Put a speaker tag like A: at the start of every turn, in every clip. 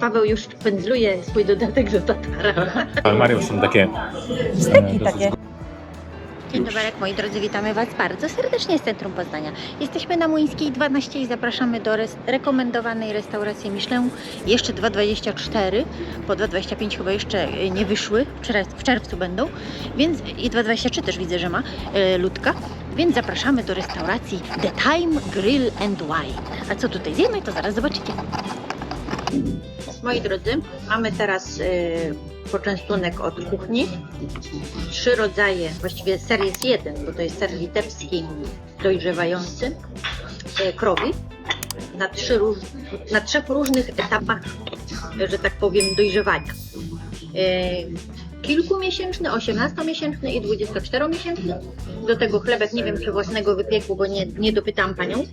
A: Paweł już pędzluje swój dodatek do tatara.
B: Mario są takie...
C: Steki
B: dosyć
C: takie.
A: Dzień dobry, moi drodzy, witamy Was bardzo serdecznie z Centrum Poznania. Jesteśmy na Młyńskiej 12 i zapraszamy do res- rekomendowanej restauracji Michelin. Jeszcze 2,24, po 2,25 chyba jeszcze e, nie wyszły, w czerwcu będą, więc i 2,23 też widzę, że ma e, ludka. Więc zapraszamy do restauracji The Time Grill and Wine. A co tutaj zjemy, to zaraz zobaczycie. Moi drodzy, mamy teraz e, poczęstunek od kuchni trzy rodzaje, właściwie ser jest jeden, bo to jest ser litewski dojrzewający e, krowi na, trzy róż, na trzech różnych etapach, że tak powiem, dojrzewania. E, Kilkumiesięczny, 18-miesięczny i 24-miesięczny. Do tego chlebek, nie wiem czy własnego wypieku, bo nie, nie dopytałam panią.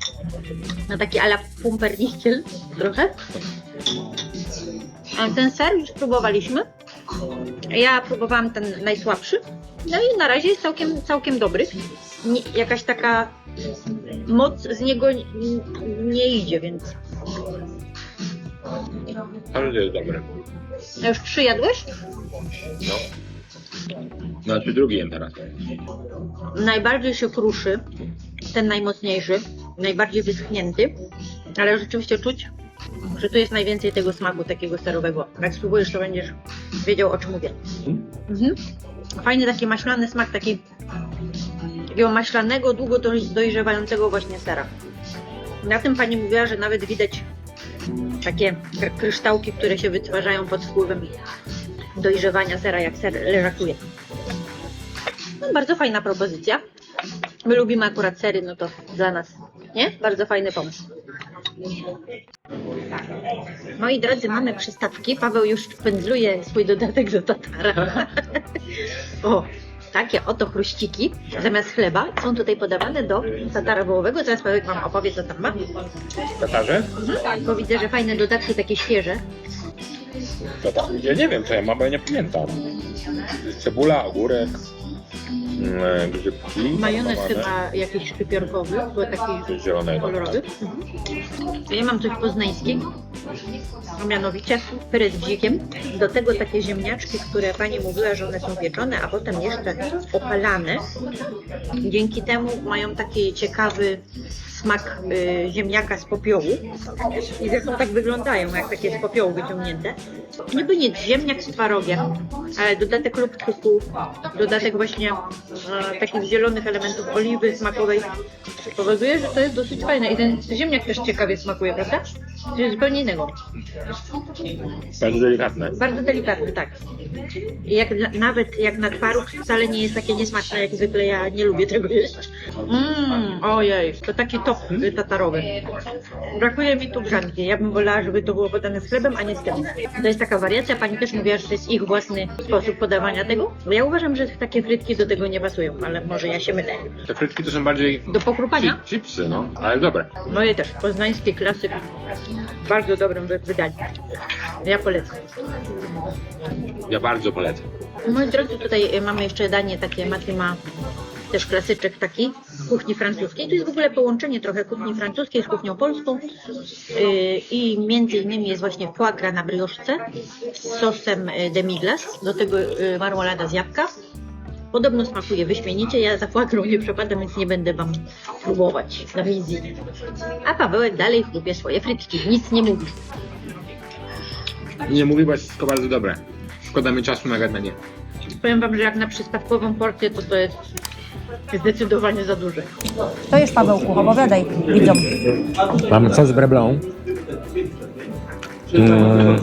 A: Na taki ala pumpernickel trochę. Ten ser już próbowaliśmy. Ja próbowałam ten najsłabszy. No i na razie jest całkiem, całkiem dobry. Nie, jakaś taka moc z niego nie idzie, więc.
B: Ale to jest dobre.
A: A już trzy jadłeś?
B: No. Znaczy drugi jem teraz.
A: Najbardziej się kruszy. Ten najmocniejszy, najbardziej wyschnięty. Ale rzeczywiście czuć, że tu jest najwięcej tego smaku takiego serowego. Jak spróbujesz, to będziesz wiedział o czym mówię. Mhm. Fajny taki maślany smak, taki takiego maślanego, długo doj- dojrzewającego właśnie sera. Na tym pani mówiła, że nawet widać takie kry- kryształki, które się wytwarzają pod wpływem dojrzewania sera, jak ser leżakuje. No, bardzo fajna propozycja. My lubimy akurat sery, no to dla nas, nie? Bardzo fajny pomysł. Moi drodzy, mamy przystawki. Paweł już pędzluje swój dodatek do tatara. o, takie oto chruściki zamiast chleba są tutaj podawane do tatara wołowego. Teraz Paweł Wam opowie, co tam ma.
B: Tatarze?
A: Mhm. Bo widzę, że fajne dodatki takie świeże.
B: To tam, ja nie wiem co ja mam, bo ja nie pamiętam. Cebula, ogórek, grzybki.
A: Majonez chyba jakiś szczypiorkowy, bo taki
B: zielonego.
A: kolorowy. To ja mam coś poznańskiego, a mianowicie pyry z bzikiem. Do tego takie ziemniaczki, które pani mówiła, że one są pieczone, a potem jeszcze opalane. Dzięki temu mają taki ciekawy smak y, ziemniaka z popiołu. I zresztą tak wyglądają, jak takie z popiołu wyciągnięte. Niby nie ziemniak z twarogiem, ale dodatek lubczyku, dodatek właśnie e, takich zielonych elementów oliwy smakowej powoduje, że to jest dosyć fajne. I ten ziemniak też ciekawie smakuje, prawda? To jest zupełnie innego.
B: Bardzo delikatne.
A: Bardzo delikatny, tak. I jak, nawet jak na twaróg wcale nie jest takie niesmaczne, jak zwykle ja nie lubię tego jeść. Mmm, ojej, to taki top y, tatarowy. Brakuje mi tu grzanki. Ja bym wolała, żeby to było podane z chlebem, a nie z tym. To jest taka wariacja. Pani też mówiła, że to jest ich własny sposób podawania tego. Bo ja uważam, że takie frytki do tego nie pasują, ale może ja się mylę.
B: Te frytki to są bardziej
A: Do pokrupania?
B: chi- chipsy, no, ale dobre.
A: Moje też. Poznański klasyk. W bardzo dobrym wy- wydaniu. Ja polecam.
B: Ja bardzo polecam.
A: Moi drodzy, tutaj y, mamy jeszcze danie takie, Mati ma też klasyczek taki kuchni francuskiej. To jest w ogóle połączenie trochę kuchni francuskiej z kuchnią polską Yy, i między innymi jest właśnie foie gras na brioszce z sosem y, demi-glace, do tego y, marmolada z jabłka. Podobno smakuje wyśmienicie, ja za foie nie przepadam, więc nie będę Wam próbować na wizji. A Pawełek dalej chlubie swoje frytki, nic nie mówi.
B: Nie mówię, bo jest wszystko bardzo dobre. Szkoda mi czasu na gadanie.
A: Powiem Wam, że jak na przystawkową porcję, to to jest zdecydowanie za duże.
C: To jest Pawełku, opowiadaj widzom.
B: Mamy sos breblon. Mm,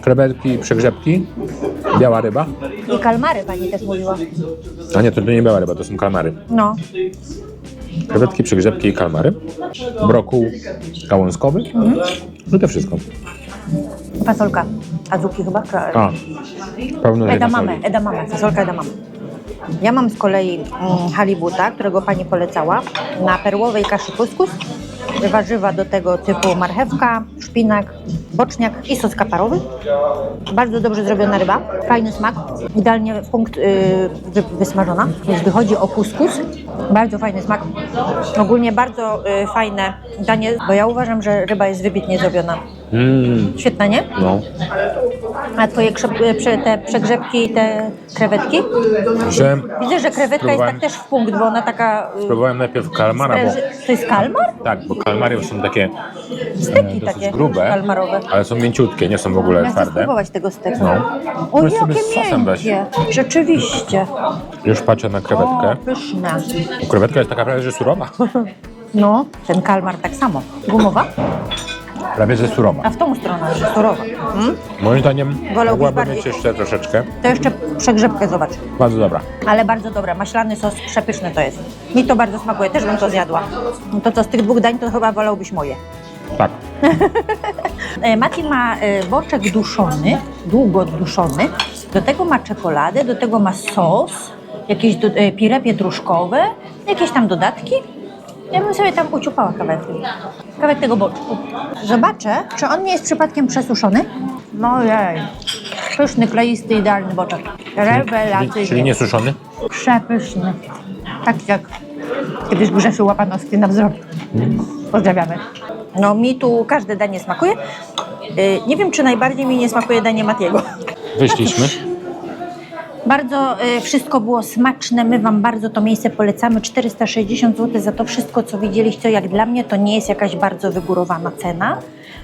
B: krewetki, przegrzebki, biała ryba.
C: I kalmary pani też mówiła.
B: A nie, to, to nie biała ryba, to są kalmary.
C: No.
B: Krewetki, przegrzebki i kalmary. Brokuł gałązkowy. No to wszystko.
C: Fasolka. Azuki chyba?
B: A, pełno
C: Edamame, edamame, fasolka edamame. Ja mam z kolei mm, halibuta, którego pani polecała, na perłowej kaszy kuskus. Warzywa do tego typu marchewka, szpinak, boczniak i sos kaparowy. Bardzo dobrze zrobiona ryba, fajny smak, idealnie w punkt yy, wy, wysmażona, więc wychodzi o kuskus. Bardzo fajny smak. Ogólnie bardzo y, fajne danie, bo ja uważam, że ryba jest wybitnie zrobiona.
B: Mm,
A: Świetna, nie?
B: no.
A: A twoje krze- prze- te przegrzebki i te krewetki?
B: Że
A: Widzę, że krewetka jest
B: Spróbowałem.
A: tak też w punkt, bo ona taka... y,
B: spróbowałem najpierw kalmara, bo
A: spręży- To jest kalmar?
B: tak, bo kalmary są takie
A: Styki
B: dosyć
A: takie
B: grube,
A: kalmarowe.
B: ale są mięciutkie, nie są w ogóle
A: Ja chcę
B: twarde.
A: spróbować tego steku.
B: No.
A: O,
B: Weź sobie z
A: jakie
B: sosem weź.
A: miękkie. Rzeczywiście.
B: Już patrzę na
A: O,
B: krewetkę.
A: pyszne.
B: Krewetka jest taka prawie, że surowa.
A: No, ten kalmar tak samo. Gumowa?
B: Prawie, że surowa.
A: A w tą stronę, że surowa. Mm?
B: Moim zdaniem
A: Wolałbyś
B: mogłaby
A: bardziej-
B: mieć jeszcze troszeczkę.
A: To jeszcze przegrzebkę zobacz.
B: Bardzo dobra.
A: Ale bardzo dobra. Maślany sos przepyszny to jest. Mi to bardzo smakuje, też bym to zjadła. No To co, z tych dwóch dań to chyba wolałbyś moje.
B: Tak.
A: E, Matin ma e, boczek duszony, długo duszony. Do tego ma czekoladę, do tego ma sos, jakieś do, e, pire pietruszkowe, jakieś tam dodatki. Ja bym sobie tam uciupała kawałek, kawałek tego boczku. Zobaczę, czy on nie jest przypadkiem przesuszony. No jej, pyszny, kleisty, idealny boczek. Rewelacyjny.
B: Czyli nie suszony?
A: Przepyszny. Tak jak kiedyś Grzesiu Łapanowski nam zrobił. Pozdrawiamy. No mi tu każde danie smakuje. Yy, Nie wiem, czy najbardziej mi nie smakuje danie Matiego.
B: Wyszliśmy.
A: Bardzo y, wszystko było smaczne. My Wam bardzo to miejsce polecamy. 460 zł za to wszystko, co widzieliście. Jak dla mnie to nie jest jakaś bardzo wygórowana cena,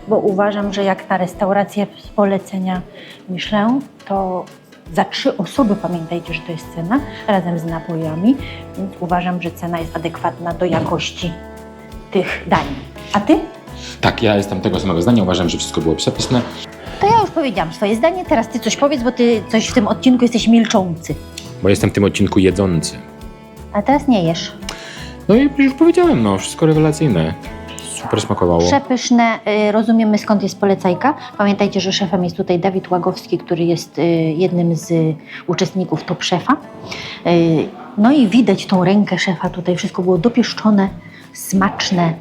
A: bo uważam, że jak na restaurację z polecenia Michelin, to za trzy osoby pamiętajcie, że to jest cena razem z napojami, więc uważam, że cena jest adekwatna do jakości tych dań. A Ty?
B: Tak, ja jestem tego samego zdania. Uważam, że wszystko było przepyszne.
A: To ja już powiedziałam swoje zdanie, teraz Ty coś powiedz, bo Ty coś w tym odcinku jesteś milczący.
B: Bo jestem w tym odcinku jedzący.
A: A teraz nie jesz.
B: No i już powiedziałem, no, wszystko rewelacyjne. Super smakowało.
A: Przepyszne, y, rozumiemy skąd jest polecajka. Pamiętajcie, że szefem jest tutaj Dawid Łagowski, który jest y, jednym z y, uczestników Top Szefa. Y, No i widać tą rękę szefa tutaj, wszystko było dopieszczone, smaczne,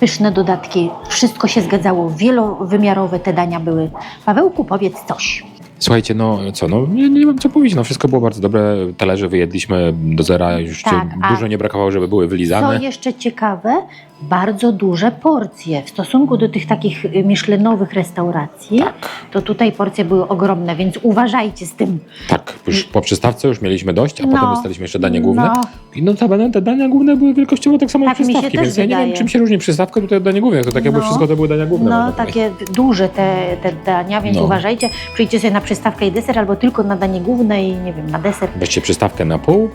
A: pyszne dodatki, wszystko się zgadzało, wielowymiarowe te dania były. Pawełku, powiedz coś.
B: Słuchajcie, no co, no nie, nie mam co powiedzieć, no wszystko było bardzo dobre, talerze wyjedliśmy do zera, już
A: Tak,
B: dużo nie brakowało, żeby były
A: Co
B: wylizane.
A: jeszcze ciekawe, bardzo duże porcje. W stosunku do tych takich y, miszlenowych restauracji,
B: Tak.
A: to tutaj porcje były ogromne, więc uważajcie z tym.
B: Tak, już po przystawce już mieliśmy dość, a
A: No.
B: potem dostaliśmy jeszcze danie główne.
A: No.
B: I notabene te dania główne były wielkościowo tak samo
A: Tak
B: jak przystawki, więc ja nie wiem czym się różni przystawka tutaj od dania główne, to tak jakby
A: No.
B: wszystko to były dania główne.
A: No,
B: można powiedzieć.
A: takie duże te, te dania, więc
B: No.
A: uważajcie. Przyjdźcie sobie na przystawkę i deser, albo tylko na danie główne i nie wiem, na deser.
B: Weźcie przystawkę na pół,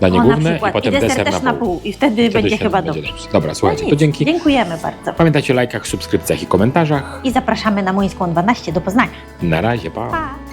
B: danie
A: O, na
B: główne i potem
A: I deser
B: deser
A: też
B: na pół.
A: I wtedy,
B: Wtedy
A: będzie chyba
B: będzie
A: dobrze.
B: Dobra, słuchajcie,
A: No
B: to dzięki.
A: Dziękujemy bardzo.
B: Pamiętajcie o lajkach, subskrypcjach i komentarzach.
A: I zapraszamy na Młyńską 12 do Poznania.
B: Na razie, pa.
A: Pa!